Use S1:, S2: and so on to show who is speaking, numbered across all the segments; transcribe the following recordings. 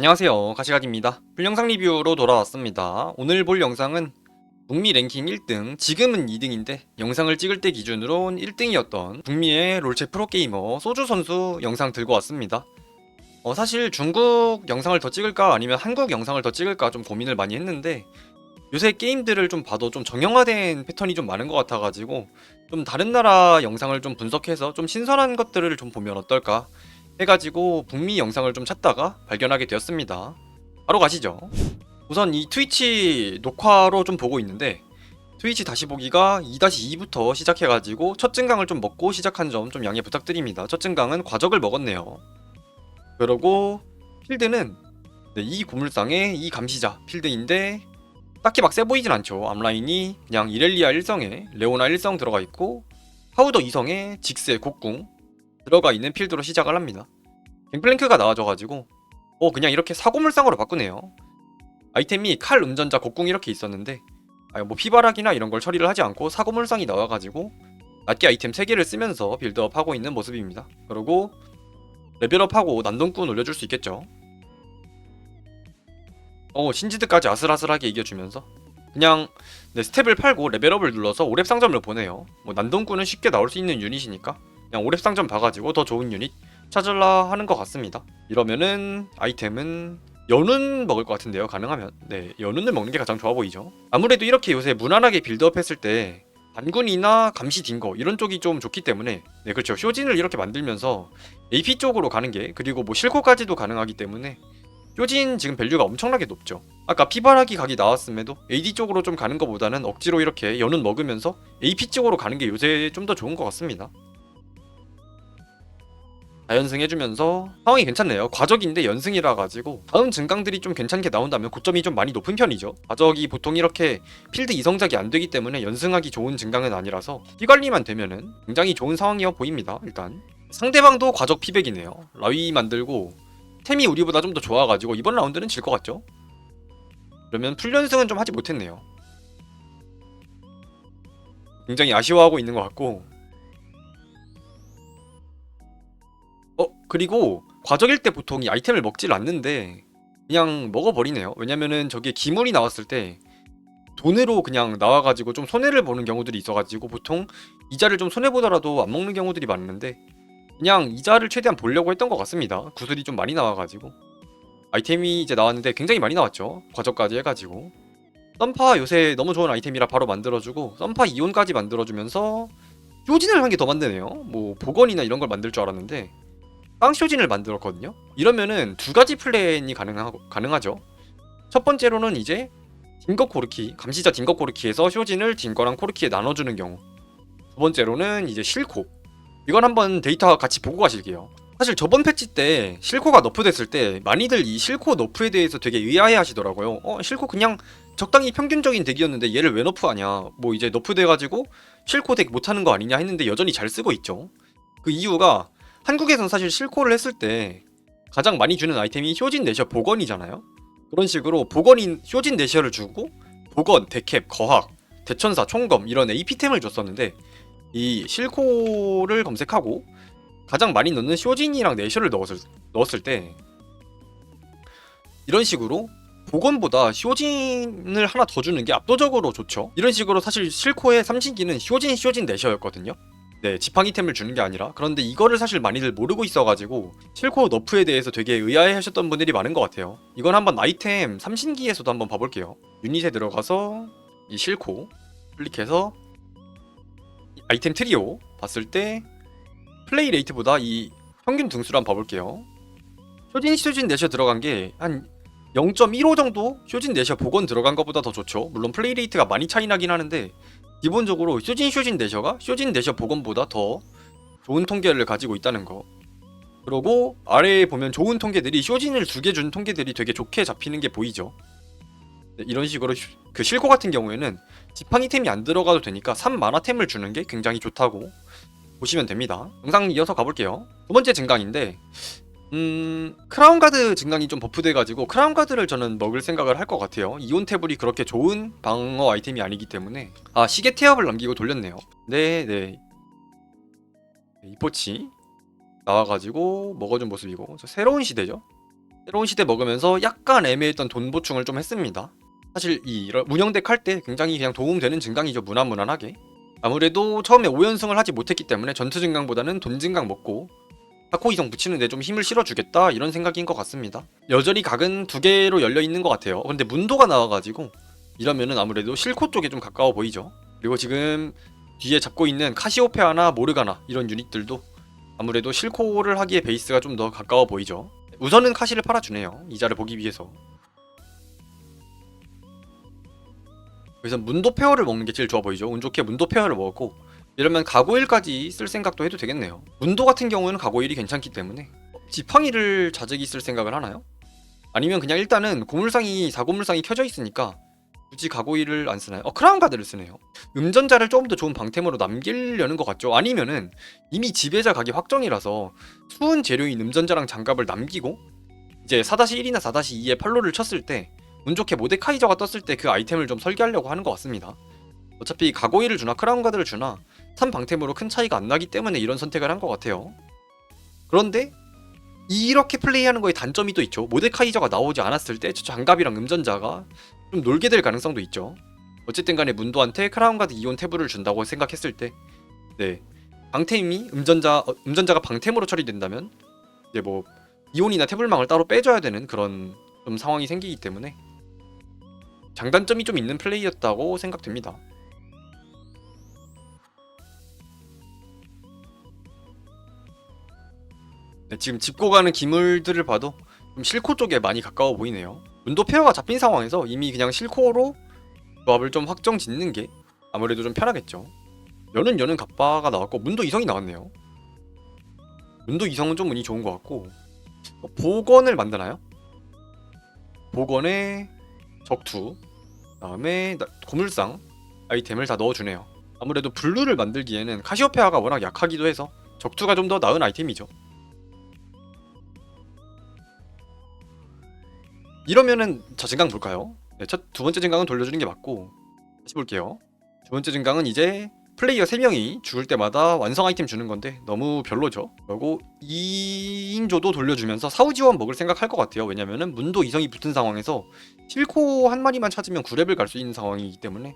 S1: 안녕하세요. 가시각입니다. 풀영상 리뷰로 돌아왔습니다. 오늘 볼 영상은 북미 랭킹 1등 지금은 2등인데 영상을 찍을 때 기준으론 1등이었던 북미의 롤체 프로게이머 소주 선수 영상 들고 왔습니다. 어, 사실 중국 영상을 더 찍을까 아니면 한국 영상을 더 찍을까 좀 고민을 많이 했는데 요새 게임들을 좀 봐도 좀 정형화된 패턴이 좀 많은 것 같아가지고 좀 다른 나라 영상을 좀 분석해서 좀 신선한 것들을 좀 보면 어떨까 해가지고 북미 영상을 좀 찾다가 발견하게 되었습니다. 바로 가시죠. 우선 이 트위치 녹화로 좀 보고 있는데 트위치 다시 보기가 2-2부터 시작해가지고 첫 증강을 좀 먹고 시작한 점 좀 양해 부탁드립니다. 첫 증강은 과적을 먹었네요. 그러고 필드는 네, 이 고물상의 이 감시자 필드인데 딱히 막 세 보이진 않죠. 앞라인이 그냥 이렐리아 1성에 레오나 1성 들어가 있고 파우더 2성에 직스의 곡궁 들어가 있는 필드로 시작을 합니다. 갱플랭크가 나와져가지고 어 그냥 이렇게 사고물상으로 바꾸네요. 아이템이 칼, 음전자, 곡궁 이렇게 있었는데 아, 뭐 피바락이나 이런 걸 처리를 하지 않고 사고물상이 나와가지고 낱개 아이템 3개를 쓰면서 빌드업하고 있는 모습입니다. 그리고 레벨업하고 난동꾼 올려줄 수 있겠죠. 어 신지드까지 아슬아슬하게 이겨주면서 그냥 네, 스텝을 팔고 레벨업을 눌러서 오랩 상점을 보내요. 뭐 난동꾼은 쉽게 나올 수 있는 유닛이니까 그냥 오랩 상점 봐가지고 더 좋은 유닛 찾으려 하는 것 같습니다. 이러면은 아이템은 연운 먹을 것 같은데요. 가능하면 네 연운을 먹는 게 가장 좋아 보이죠. 아무래도 이렇게 요새 무난하게 빌드업했을 때 반군이나 감시 딩거 이런 쪽이 좀 좋기 때문에 네 그렇죠 쇼진을 이렇게 만들면서 AP 쪽으로 가는 게 그리고 뭐 실코까지도 가능하기 때문에 쇼진 지금 밸류가 엄청나게 높죠. 아까 피바라기 각이 나왔음에도 AD 쪽으로 좀 가는 것보다는 억지로 이렇게 연운 먹으면서 AP 쪽으로 가는 게 요새 좀 더 좋은 것 같습니다. 다연승 해주면서 상황이 괜찮네요. 과적인데 연승이라 가지고 다음 증강들이 좀 괜찮게 나온다면 고점이 좀 많이 높은 편이죠. 과적이 보통 이렇게 필드 이성작이 안 되기 때문에 연승하기 좋은 증강은 아니라서 피 관리만 되면은 굉장히 좋은 상황이어 보입니다. 일단 상대방도 과적 피백이네요. 라위 만들고 템이 우리보다 좀 더 좋아가지고 이번 라운드는 질 것 같죠? 그러면 풀연승은 좀 하지 못했네요. 굉장히 아쉬워하고 있는 것 같고 그리고 과적일 때 보통 이 아이템을 먹질 않는데 그냥 먹어버리네요. 왜냐면은 저기에 기물이 나왔을 때 돈으로 그냥 나와가지고 좀 손해를 보는 경우들이 있어가지고 보통 이자를 좀 손해 보더라도 안 먹는 경우들이 많은데 그냥 이자를 최대한 보려고 했던 것 같습니다. 구슬이 좀 많이 나와가지고 아이템이 이제 나왔는데 굉장히 많이 나왔죠. 과적까지 해가지고 썸파 요새 너무 좋은 아이템이라 바로 만들어주고 썸파 이온까지 만들어주면서 쇼진을 한 개 더 만드네요. 뭐 복원이나 이런 걸 만들 줄 알았는데 빵쇼진을 만들었거든요. 이러면은 두 가지 플랜이 가능하고 가능하죠. 첫 번째로는 이제 딩거 코르키 감시자 딩거 코르키에서 쇼진을 딩거랑 코르키에 나눠주는 경우. 두 번째로는 이제 실코. 이건 한번 데이터 같이 보고 가실게요. 사실 저번 패치 때 실코가 너프됐을 때 많이들 이 실코 너프에 대해서 되게 의아해 하시더라고요. 어, 실코 그냥 적당히 평균적인 덱이었는데 얘를 왜 너프하냐. 뭐 이제 너프돼가지고 실코 덱 못하는 거 아니냐 했는데 여전히 잘 쓰고 있죠. 그 이유가 한국에선 사실 실코를 했을 때 가장 많이 주는 아이템이 쇼진 내셔 복원이잖아요. 그런 식으로 복원인 쇼진 내셔를 주고 복원, 데캡, 거학, 대천사, 총검 이런 AP템을 줬었는데 이 실코를 검색하고 가장 많이 넣는 쇼진이랑 내셔를 넣었을, 넣었을 때 이런 식으로 복원보다 쇼진을 하나 더 주는 게 압도적으로 좋죠. 이런 식으로 사실 실코의 삼신기는 쇼진, 쇼진 내셔였거든요. 네, 지팡 이템을 주는 게 아니라. 그런데 이거를 사실 많이들 모르고 있어가지고 실코 너프에 대해서 되게 의아해 하셨던 분들이 많은 것 같아요. 이건 한번 아이템 삼신기에서도 한번 봐볼게요. 유닛에 들어가서 이 실코 클릭해서 이 아이템 트리오 봤을 때 플레이 레이트보다 이 평균 등수를 한번 봐볼게요. 쇼진 쇼진 내셔 들어간 게 한 0.15 정도 쇼진 내셔 복원 들어간 것보다 더 좋죠. 물론 플레이 레이트가 많이 차이 나긴 하는데 기본적으로 쇼진 쇼진 내셔가 쇼진 내셔 복원보다 더 좋은 통계를 가지고 있다는 거. 그리고 아래에 보면 좋은 통계들이 쇼진을 두 개 준 통계들이 되게 좋게 잡히는 게 보이죠. 네, 이런 식으로 슈- 그 실코 같은 경우에는 지팡이템이 안 들어가도 되니까 3만화템을 주는 게 굉장히 좋다고 보시면 됩니다. 영상 이어서 가볼게요. 두 번째 증강인데 음 크라운 가드 증강이 좀 버프돼 가지고 크라운 가드를 저는 먹을 생각을 할 것 같아요. 이온 태블이 그렇게 좋은 방어 아이템이 아니기 때문에 아 시계 태엽을 남기고 돌렸네요. 네네 이포치 나와가지고 먹어준 모습이고 저 새로운 시대죠. 새로운 시대 먹으면서 약간 애매했던 돈 보충을 좀 했습니다. 사실 이 문영덱 할 때 굉장히 그냥 도움되는 증강이죠 무난무난하게 아무래도 처음에 5연승을 하지 못했기 때문에 전투 증강보다는 돈 증강 먹고 사코 이성 붙이는데 좀 힘을 실어주겠다 이런 생각인 것 같습니다. 여전히 각은 두 개로 열려 있는 것 같아요. 근데 문도가 나와가지고 이러면은 아무래도 실코 쪽에 좀 가까워 보이죠. 그리고 지금 뒤에 잡고 있는 카시오페아나 모르가나 이런 유닛들도 아무래도 실코를 하기에 베이스가 좀 더 가까워 보이죠. 우선은 카시를 팔아주네요. 이자를 보기 위해서. 그래서 문도 페어를 먹는 게 제일 좋아 보이죠. 운 좋게 문도 페어를 먹었고 이러면 가고일까지 쓸 생각도 해도 되겠네요. 문도 같은 경우에는 가고일이 괜찮기 때문에 지팡이를 자적이 쓸 생각을 하나요? 아니면 그냥 일단은 고물상이 사고물상이 켜져 있으니까 굳이 가고일을 안 쓰나요? 어 크라운 가드를 쓰네요. 음전자를 조금 더 좋은 방템으로 남기려는 것 같죠. 아니면은 이미 지배자 각이 확정이라서 수은 재료인 음전자랑 장갑을 남기고 이제 4-1이나 4-2에 팔로를 쳤을 때 운 좋게 모데카이저가 떴을 때 그 아이템을 좀 설계하려고 하는 것 같습니다. 어차피 가고이를 주나 크라운 가드를 주나 3방템으로 큰 차이가 안 나기 때문에 이런 선택을 한 것 같아요. 그런데 이렇게 플레이하는 거에 단점이 또 있죠. 모데카이저가 나오지 않았을 때저 장갑이랑 음전자가 좀 놀게 될 가능성도 있죠. 어쨌든 간에 문도한테 크라운 가드 이온 태블을 준다고 생각했을 때 네. 방템이 음전자 어, 음전자가 방템으로 처리된다면 이제 뭐 이온이나 태블망을 따로 빼줘야 되는 그런 좀 상황이 생기기 때문에 장단점이 좀 있는 플레이였다고 생각됩니다. 네, 지금 짚고 가는 기물들을 봐도 좀 실코 쪽에 많이 가까워 보이네요. 문도 페어가 잡힌 상황에서 이미 그냥 실코로 조합을 좀 확정 짓는 게 아무래도 좀 편하겠죠. 여는 여는 갑바가 나왔고 문도 이성이 나왔네요. 문도 이성은 좀 운이 좋은 것 같고 어, 복원을 만드나요? 복원에 적투 다음에 나- 고물상 아이템을 다 넣어주네요. 아무래도 블루를 만들기에는 카시오페아가 워낙 약하기도 해서 적투가 좀 더 나은 아이템이죠. 이러면은 자 증강 볼까요? 네, 첫 두 번째 증강은 돌려주는 게 맞고 다시 볼게요. 두 번째 증강은 이제 플레이어 3명이 죽을 때마다 완성 아이템 주는 건데 너무 별로죠. 그리고 2인조도 돌려주면서 사후 지원 먹을 생각할 것 같아요. 왜냐면은 문도 이성이 붙은 상황에서 실코 한 마리만 찾으면 9렙을 갈 수 있는 상황이기 때문에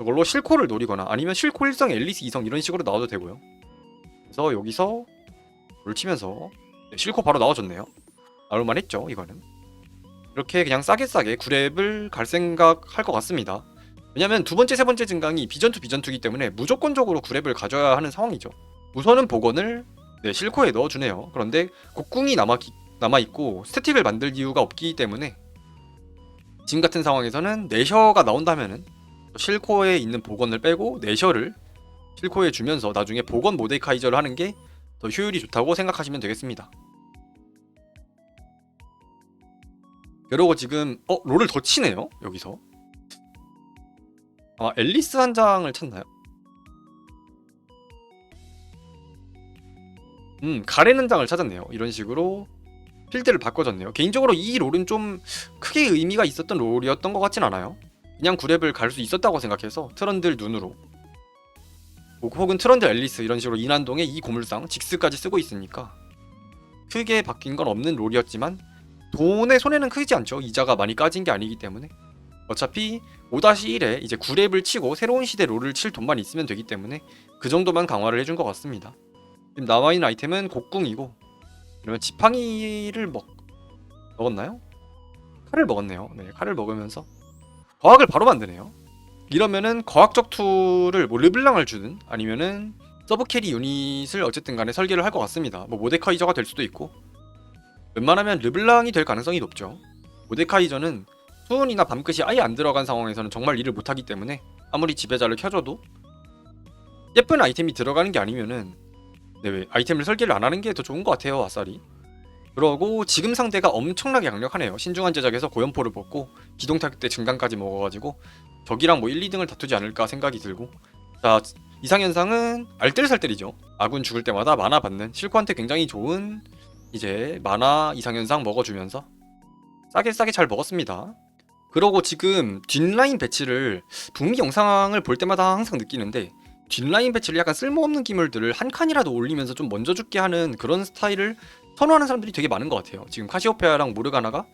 S1: 이걸로 실코를 노리거나 아니면 실코 1성, 앨리스 2성 이런 식으로 나와도 되고요. 그래서 여기서 롤 치면서 네, 실코 바로 나와줬네요. 나올 만 했죠 이거는. 이렇게 그냥 싸게 싸게 9렙을 갈 생각 할 것 같습니다. 왜냐면 두 번째 세 번째 증강이 비전투 비전투기 때문에 무조건적으로 9렙을 가져야 하는 상황이죠. 우선은 복원을 네, 실코에 넣어주네요. 그런데 곡궁이 남아 남아 있고 스태틱을 만들 이유가 없기 때문에 지금 같은 상황에서는 내셔가 나온다면은 실코에 있는 복원을 빼고 내셔를 실코에 주면서 나중에 복원 모데카이저를 하는 게 더 효율이 좋다고 생각하시면 되겠습니다. 그러고 지금 어 롤을 더 치네요 여기서. 아 앨리스 한 장을 찾나요? 음한 장을 찾았네요. 이런 식으로 필드를 바꿔줬네요. 개인적으로 이 롤은 좀 크게 의미가 있었던 롤이었던 것 같진 않아요. 그냥 9렙을 갈 수 있었다고 생각해서 트런들 눈으로. 혹은 트런들 앨리스 이런 식으로 이난동에 이 고물상 직스까지 쓰고 있으니까 크게 바뀐 건 없는 롤이었지만 돈의 손해는 크지 않죠 이자가 많이 까진 게 아니기 때문에 어차피 5-1에 이제 9렙을 치고 새로운 시대 롤을 칠 돈만 있으면 되기 때문에 그 정도만 강화를 해준 것 같습니다. 지금 남아있는 아이템은 곡궁이고 그러면 지팡이를 먹 먹었나요? 칼을 먹었네요. 네, 칼을 먹으면서 거학을 바로 만드네요. 이러면은 거학적 툴을 뭐 르블랑을 주든 아니면은 서브 캐리 유닛을 어쨌든 간에 설계를 할 것 같습니다. 뭐 모데카이저가 될 수도 있고 웬만하면 르블랑이 될 가능성이 높죠. 모데카이저는 수은이나 밤끝이 아예 안 들어간 상황에서는 정말 일을 못하기 때문에 아무리 지배자를 켜줘도 예쁜 아이템이 들어가는 게 아니면은 네, 왜 아이템을 설계를 안 하는 게 더 좋은 것 같아요 아싸리. 그러고 지금 상대가 엄청나게 강력하네요. 신중한 제작에서 고연포를 벗고 기동 타격 때 증강까지 먹어가지고 적이랑 뭐 1, 2등을 다투지 않을까 생각이 들고. 자 이상현상은 알뜰살뜰이죠. 아군 죽을 때마다 만화 받는 실코한테 굉장히 좋은 이제 만화 이상현상 먹어주면서 싸게 싸게 잘 먹었습니다 그러고 지금 뒷라인 배치를 북미 영상을 볼 때마다 항상 느끼는데 뒷라인 배치를 약간 쓸모없는 기물들을 한 칸이라도 올리면서 좀 먼저 죽게 하는 그런 스타일을 선호하는 사람들이 되게 많은 것 같아요. 지금 카시오페아랑 모르가나가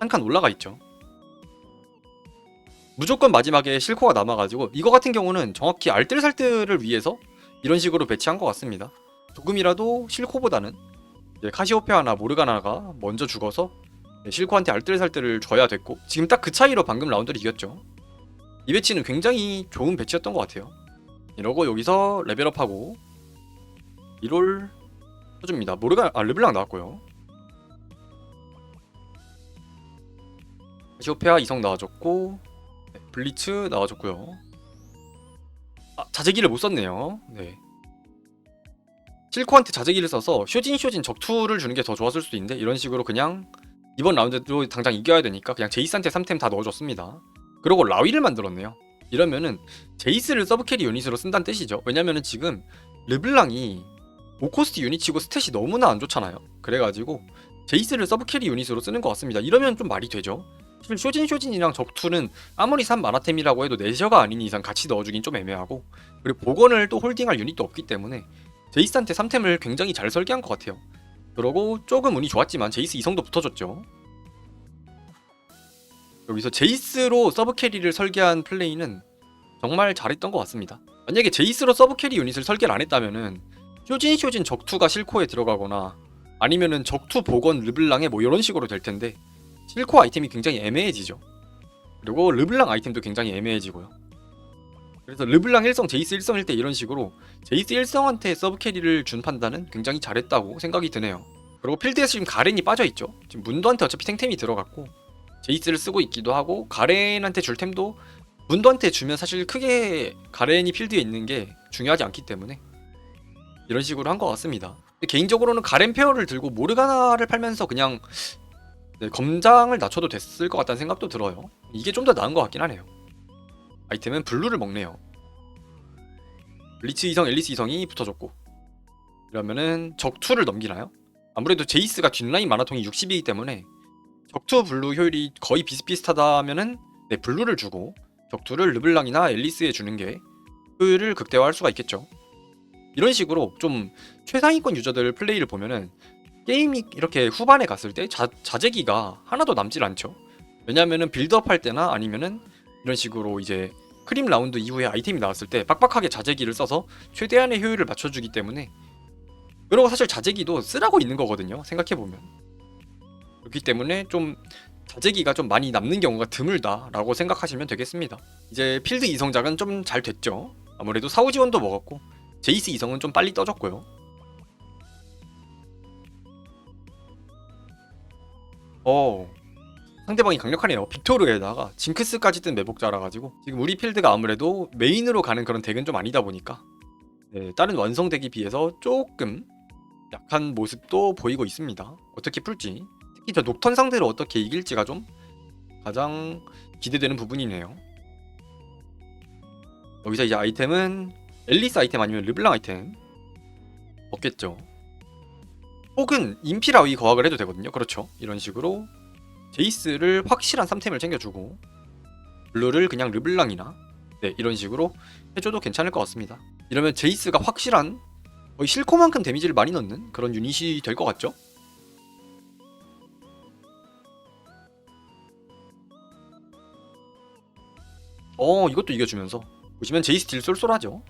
S1: 한 칸 올라가 있죠. 무조건 마지막에 실코가 남아가지고 이거 같은 경우는 정확히 알뜰살뜰을 위해서 이런 식으로 배치한 것 같습니다. 조금이라도 실코보다는 이제 카시오페아나 모르가나가 먼저 죽어서 네, 실코한테 알뜰살뜰을 줘야 됐고 지금 딱 그 차이로 방금 라운드를 이겼죠. 이 배치는 굉장히 좋은 배치였던 것 같아요. 이러고 여기서 레벨업하고 1롤 쳐줍니다. 모르가 아 르블랑 나왔고요. 카시오페아 이성 나와줬고 네, 블리츠 나와줬고요. 아 자재기를 못 썼네요. 네. 실코한테 자재기를 써서 쇼진 쇼진 적투를 주는 게 더 좋았을 수도 있는데 이런 식으로 그냥 이번 라운드도 당장 이겨야 되니까 그냥 제이스한테 3템 다 넣어줬습니다. 그리고 라위를 만들었네요. 이러면은 제이스를 서브캐리 유닛으로 쓴다는 뜻이죠. 왜냐면은 지금 르블랑이 5코스트 유닛치고 스탯이 너무나 안 좋잖아요. 그래가지고 제이스를 서브캐리 유닛으로 쓰는 것 같습니다. 이러면 좀 말이 되죠. 사실 쇼진 쇼진이랑 적투는 아무리 3 마나템이라고 해도 내셔가 아닌 이상 같이 넣어주긴 좀 애매하고 그리고 복원을 또 홀딩할 유닛도 없기 때문에 제이스한테 3템을 굉장히 잘 설계한 것 같아요. 그러고 조금 운이 좋았지만 제이스 이성도 붙어줬죠. 여기서 제이스로 서브캐리를 설계한 플레이는 정말 잘했던 것 같습니다. 만약에 제이스로 서브캐리 유닛을 설계를 안 했다면은 쇼진 쇼진 적투가 실코에 들어가거나 아니면은 적투 복원 르블랑에 뭐 이런 식으로 될 텐데 실코 아이템이 굉장히 애매해지죠. 그리고 르블랑 아이템도 굉장히 애매해지고요. 그래서 르블랑 1성, 제이스 1성일 때 이런 식으로 제이스 1성한테 서브 캐리를 준 판단은 굉장히 잘했다고 생각이 드네요. 그리고 필드에서 지금 가렌이 빠져있죠. 지금 문도한테 어차피 탱템이 들어갔고 제이스를 쓰고 있기도 하고 가렌한테 줄 템도 문도한테 주면 사실 크게 가렌이 필드에 있는 게 중요하지 않기 때문에 이런 식으로 한 것 같습니다. 개인적으로는 가렌 페어를 들고 모르가나를 팔면서 그냥 네, 검장을 낮춰도 됐을 것 같다는 생각도 들어요. 이게 좀 더 나은 것 같긴 하네요. 아이템은 블루를 먹네요. 블리츠 이성, 앨리스 이성이 붙어줬고 이러면은 적투를 넘기나요? 아무래도 제이스가 뒷라인 마라통이 60이기 때문에 적투 블루 효율이 거의 비슷비슷하다면은 네, 블루를 주고 적투를 르블랑이나 앨리스에 주는 게 효율을 극대화할 수가 있겠죠. 이런 식으로 좀 최상위권 유저들 플레이를 보면은 게임이 이렇게 후반에 갔을 때 자, 자재기가 하나도 남질 않죠. 왜냐면은 빌드업 할 때나 아니면은 이런 식으로 이제 크림 라운드 이후에 아이템이 나왔을 때 빡빡하게 자재기를 써서 최대한의 효율을 맞춰주기 때문에 그리고 사실 자재기도 쓰라고 있는 거거든요. 생각해보면 그렇기 때문에 좀 자재기가 좀 많이 남는 경우가 드물다라고 생각하시면 되겠습니다. 이제 필드 이성작은 좀 잘 됐죠. 아무래도 사후 지원도 먹었고 제이스 이성은 좀 빨리 떠졌고요. 어 상대방이 강력하네요. 빅토르에다가 징크스까지 뜬 매복자라 가지고 지금 우리 필드가 아무래도 메인으로 가는 그런 덱은 좀 아니다 보니까 네, 다른 완성 덱에 비해서 조금 약한 모습도 보이고 있습니다. 어떻게 풀지 특히 저 녹턴 상대로 어떻게 이길지가 좀 가장 기대되는 부분이네요. 여기서 이제 아이템은 앨리스 아이템 아니면 르블랑 아이템 없겠죠. 혹은 인피라 위 거학을 해도 되거든요. 그렇죠. 이런 식으로 제이스를 확실한 3템을 챙겨주고 블루를 그냥 르블랑이나 네 이런 식으로 해줘도 괜찮을 것 같습니다. 이러면 제이스가 확실한 거의 실코만큼 데미지를 많이 넣는 그런 유닛이 될 것 같죠? 어 이것도 이겨주면서 보시면 제이스 딜 쏠쏠하죠.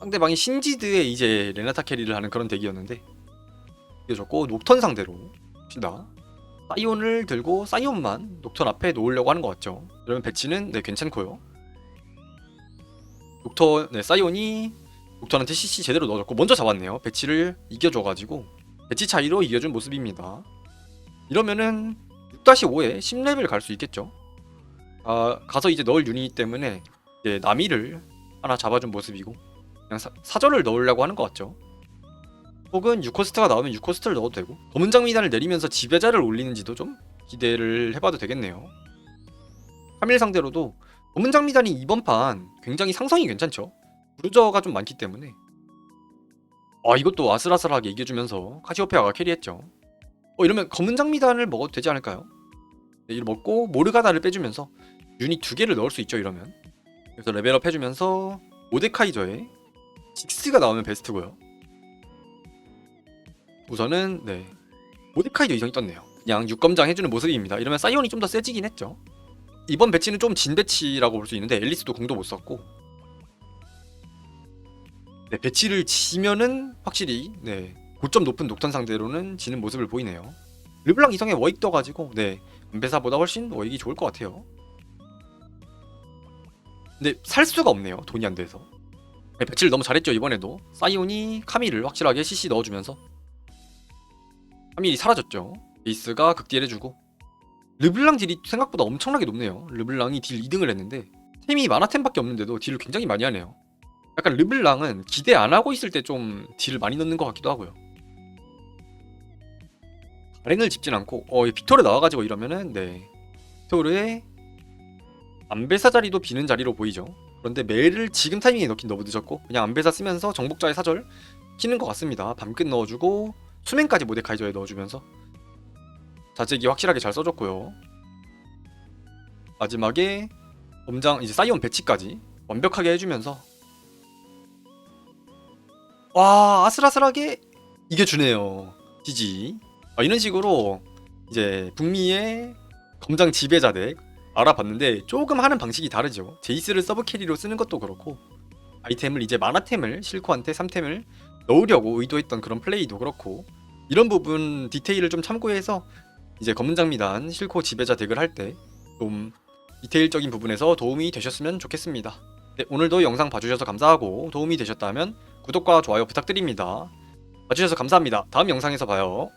S1: 상대방이 신지드에 이제 레나타 캐리를 하는 그런 덱이었는데 이겨줬고 녹턴 상대로 봅시다. 사이온을 들고 사이온만 녹턴 앞에 놓으려고 하는 것 같죠. 그러면 배치는 네 괜찮고요. 녹턴 네 사이온이 녹턴한테 CC 제대로 넣어줬고 먼저 잡았네요. 배치를 이겨줘가지고 배치 차이로 이겨준 모습입니다. 이러면은 6-5에 10레벨 갈 수 있겠죠. 아 가서 이제 넣을 유닛 때문에 이제 나미를 하나 잡아준 모습이고 그냥 사, 사절을 넣으려고 하는 것 같죠. 혹은 6코스트가 나오면 6코스트를 넣어도 되고 검은 장 미단을 내리면서 지배자를 올리는지도 좀 기대를 해봐도 되겠네요. 3일 상대로도 검은 장 미단이 이번 판 굉장히 상성이 괜찮죠. 브루저가 좀 많기 때문에 아 이것도 아슬아슬하게 이겨주면서 카시오페아가 캐리했죠. 어 이러면 검은 장 미단을 먹어도 되지 않을까요? 네, 이를 먹고 모르가다를 빼주면서 유닛 두 개를 넣을 수 있죠 이러면 그래서 레벨업 해주면서 모데카이저에 직스가 나오면 베스트고요 우선은 네 모데카이도 이성이 떴네요. 그냥 육검장 해주는 모습입니다. 이러면 사이온이 좀 더 세지긴 했죠. 이번 배치는 좀 진 배치라고 볼 수 있는데 앨리스도 공도 못 썼고 네 배치를 지면은 확실히 네 고점 높은 녹턴 상대로는 지는 모습을 보이네요. 르블랑 이성에 워익 떠가지고 네 은배사보다 훨씬 워익이 좋을 것 같아요. 근데 살 수가 없네요. 돈이 안 돼서. 네, 배치를 너무 잘했죠 이번에도 사이온이 카밀을 확실하게 CC 넣어주면서 카밀이 사라졌죠. 베이스가 극딜 해주고 르블랑 딜이 생각보다 엄청나게 높네요. 르블랑이 딜 2등을 했는데 템이 만화템밖에 없는데도 딜을 굉장히 많이 하네요. 약간 르블랑은 기대 안 하고 있을 때 좀 딜을 많이 넣는 것 같기도 하고요. 가렌을 집진 않고 어 빅토르 나와가지고 이러면은 네 빅토르의 안배사 자리도 비는 자리로 보이죠. 그런데 메일을 지금 타이밍에 넣긴 너무 늦었고 그냥 안배사 쓰면서 정복자의 사절 키는 것 같습니다. 밤끝 넣어주고 수면까지 모데카이저에 넣어주면서 자재기 확실하게 잘 써줬고요. 마지막에 범장 이제 사이온 배치까지 완벽하게 해주면서 와 아슬아슬하게 이겨주네요. 지지. 아, 이런 식으로 이제 북미의 검장 지배자 덱 알아봤는데 조금 하는 방식이 다르죠. 제이스를 서브 캐리로 쓰는 것도 그렇고 아이템을 이제 마나템을 실코한테 3템을 넣으려고 의도했던 그런 플레이도 그렇고 이런 부분 디테일을 좀 참고해서 이제 검은 장미단 실코 지배자 덱을 할 때 좀 디테일적인 부분에서 도움이 되셨으면 좋겠습니다. 네, 오늘도 영상 봐주셔서 감사하고 도움이 되셨다면 구독과 좋아요 부탁드립니다. 봐주셔서 감사합니다. 다음 영상에서 봐요.